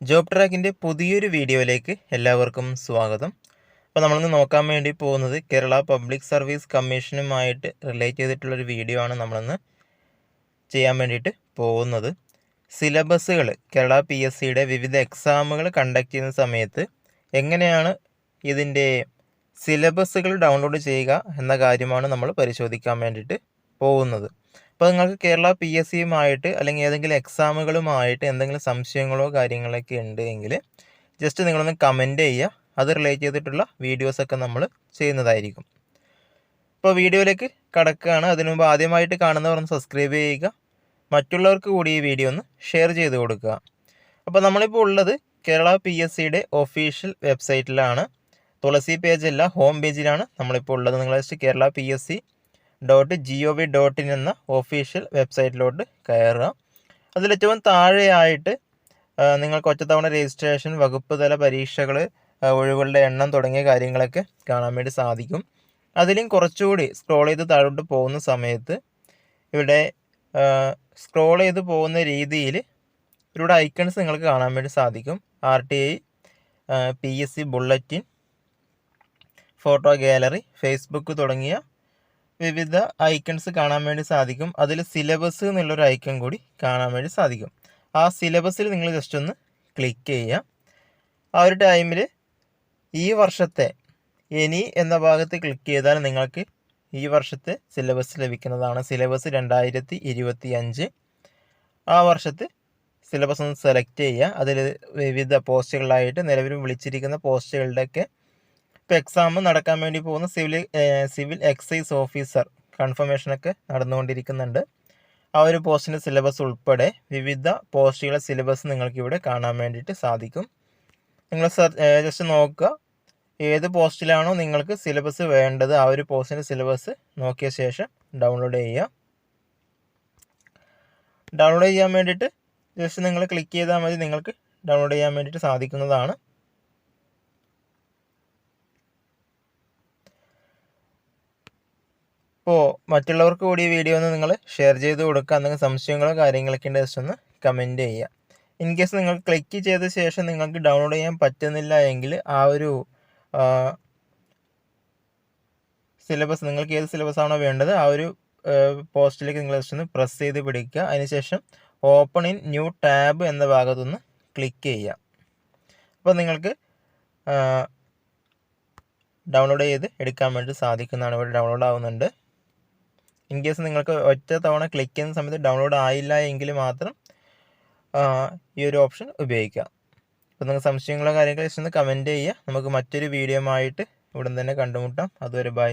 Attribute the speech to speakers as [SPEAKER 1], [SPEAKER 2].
[SPEAKER 1] Job ട്രാക്കിന്റെ പുതിയൊരു വീഡിയോയിലേക്ക് എല്ലാവർക്കും സ്വാഗതം. അപ്പോൾ നമ്മളിന്ന് നോക്കാൻ വേണ്ടി പോകുന്നത് കേരള പബ്ലിക് സർവീസ് കമ്മീഷനുമായിട്ട് റിലേറ്റ് ചെയ്തിട്ടുള്ളൊരു വീഡിയോ ആണ് നമ്മളിന്ന് ചെയ്യാൻ വേണ്ടിയിട്ട് പോകുന്നത്. സിലബസുകൾ കേരള പി എസ് സിയുടെ വിവിധ എക്സാമുകൾ കണ്ടക്ട് ചെയ്യുന്ന സമയത്ത് എങ്ങനെയാണ് ഇതിന്റെ സിലബസുകൾ ഡൗൺലോഡ് ചെയ്യുക എന്ന കാര്യമാണ് നമ്മൾ പരിശോധിക്കാൻ വേണ്ടിയിട്ട് പോകുന്നത്. അപ്പോൾ നിങ്ങൾക്ക് കേരള പി എസ് സിയുമായിട്ട് അല്ലെങ്കിൽ ഏതെങ്കിലും എക്സാമുകളുമായിട്ട് എന്തെങ്കിലും സംശയങ്ങളോ കാര്യങ്ങളൊക്കെ ഉണ്ട് എങ്കിൽ ജസ്റ്റ് നിങ്ങളൊന്ന് കമന്റ് ചെയ്യുക. അത് റിലേറ്റ് ചെയ്തിട്ടുള്ള വീഡിയോസൊക്കെ നമ്മൾ ചെയ്യുന്നതായിരിക്കും. ഇപ്പോൾ വീഡിയോയിലേക്ക് കടക്കുകയാണ്. അതിനു മുമ്പ് ആദ്യമായിട്ട് കാണുന്നവർ ഒന്ന് സബ്സ്ക്രൈബ് ചെയ്യുക. മറ്റുള്ളവർക്ക് കൂടി ഈ വീഡിയോ ഒന്ന് ഷെയർ ചെയ്ത് കൊടുക്കുക. അപ്പോൾ നമ്മളിപ്പോൾ ഉള്ളത് കേരള പി എസ് സിയുടെ ഒഫീഷ്യൽ വെബ്സൈറ്റിലാണ് തുളസി പേജല്ല ഹോം പേജിലാണ് നമ്മളിപ്പോൾ ഉള്ളത്. നിങ്ങൾ just Kerala P S C dot G O V dot in എന്ന ഒഫീഷ്യൽ വെബ്സൈറ്റിലോട്ട് കയറുക അതിലേറ്റവും താഴെയായിട്ട് നിങ്ങൾക്ക് ഒറ്റത്തവണ രജിസ്ട്രേഷൻ വകുപ്പ് തല പരീക്ഷകൾ ഒഴിവുകളുടെ എണ്ണം തുടങ്ങിയ കാര്യങ്ങളൊക്കെ കാണാൻ വേണ്ടി സാധിക്കും. അതിലും കുറച്ചുകൂടി സ്ക്രോൾ ചെയ്ത് താഴോട്ട് പോകുന്ന സമയത്ത് ഇവിടെ സ്ക്രോൾ ചെയ്ത് പോകുന്ന രീതിയിൽ ഇവരുടെ ഐക്കൺസ് നിങ്ങൾക്ക് കാണാൻ വേണ്ടി സാധിക്കും. R T I P S C bulletin photo gallery Facebook തുടങ്ങിയ വിവിധ ഐക്കൺസ് കാണാൻ വേണ്ടി സാധിക്കും. അതിൽ സിലബസ് എന്നുള്ളൊരു ഐക്കൺ കൂടി കാണാൻ വേണ്ടി സാധിക്കും. ആ സിലബസിൽ നിങ്ങൾ ജസ്റ്റ് ഒന്ന് ക്ലിക്ക് ചെയ്യുക. ആ ഒരു ടൈമിൽ ഈ വർഷത്തെ എനി എന്ന ഭാഗത്ത് ക്ലിക്ക് ചെയ്താൽ നിങ്ങൾക്ക് ഈ വർഷത്തെ സിലബസ് ലഭിക്കുന്നതാണ്. സിലബസ് രണ്ടായിരത്തി ഇരുപത്തി അഞ്ച് ആ വർഷത്തെ സിലബസ് ഒന്ന് സെലക്ട് ചെയ്യുക. അതിൽ വിവിധ പോസ്റ്റുകളായിട്ട് നിലവിൽ വിളിച്ചിരിക്കുന്ന പോസ്റ്റുകളുടെയൊക്കെ ഇപ്പോൾ എക്സാം നടക്കാൻ വേണ്ടി പോകുന്ന സിവിൽ സിവിൽ എക്സൈസ് ഓഫീസർ കൺഫർമേഷനൊക്കെ നടന്നുകൊണ്ടിരിക്കുന്നുണ്ട്. ആ ഒരു പോസ്റ്റിന്റെ സിലബസ് ഉൾപ്പെടെ വിവിധ പോസ്റ്റുകളുടെ സിലബസ് നിങ്ങൾക്ക് ഇവിടെ കാണാൻ വേണ്ടിയിട്ട് സാധിക്കും. നിങ്ങൾ ജസ്റ്റ് നോക്കുക. ഏത് പോസ്റ്റിലാണോ നിങ്ങൾക്ക് സിലബസ് വേണ്ടത് ആ ഒരു പോസ്റ്റിന്റെ സിലബസ് നോക്കിയ ശേഷം ഡൗൺലോഡ് ചെയ്യുക. ഡൗൺലോഡ് ചെയ്യാൻ വേണ്ടിയിട്ട് ജസ്റ്റ് നിങ്ങൾ ക്ലിക്ക് ചെയ്താൽ മതി നിങ്ങൾക്ക് ഡൗൺലോഡ് ചെയ്യാൻ വേണ്ടിയിട്ട് സാധിക്കുന്നതാണ്. അപ്പോൾ മറ്റുള്ളവർക്ക് കൂടി ഈ വീഡിയോ ഒന്ന് നിങ്ങൾ ഷെയർ ചെയ്ത് കൊടുക്കുക എന്തെങ്കിലും സംശയങ്ങളോ കാര്യങ്ങളൊക്കെ ഉണ്ട് ജസ്റ്റ് ഒന്ന് കമന്റ് ചെയ്യുക. ഇൻ കേസ് നിങ്ങൾ ക്ലിക്ക് ചെയ്ത ശേഷം നിങ്ങൾക്ക് ഡൗൺലോഡ് ചെയ്യാൻ പറ്റുന്നില്ല എങ്കിൽ ആ ഒരു സിലബസ് നിങ്ങൾക്ക് ഏത് സിലബസ് ആണോ വേണ്ടത് ആ ഒരു പോസ്റ്റിലേക്ക് നിങ്ങൾ ജസ്റ്റ് ഒന്ന് പ്രസ് ചെയ്ത് പിടിക്കുക. അതിനുശേഷം ഓപ്പൺ ഇൻ ന്യൂ ടാബ് എന്ന ഭാഗത്തുനിന്ന് ക്ലിക്ക് ചെയ്യുക. അപ്പോൾ നിങ്ങൾക്ക് ഡൗൺലോഡ് ചെയ്ത് എടുക്കാൻ വേണ്ടി സാധിക്കുന്നതാണ്. ഇവിടെ ഡൗൺലോഡ് ആവുന്നുണ്ട്. ഇൻ കേസ് നിങ്ങൾക്ക് ഒറ്റ തവണ ക്ലിക്ക് ചെയ്യുന്ന സമയത്ത് ഡൗൺലോഡ് ആയില്ല എങ്കിൽ മാത്രം ഈ ഒരു ഓപ്ഷൻ ഉപയോഗിക്കുക. അപ്പോൾ നിങ്ങൾക്ക് സംശയങ്ങളോ കാര്യങ്ങളോ ഇഷ്ടം കമന്റ് ചെയ്യുക. നമുക്ക് മറ്റൊരു വീഡിയോ ആയിട്ട് ഉടൻ തന്നെ കണ്ടുമുട്ടാം. അതുവരെ ബൈ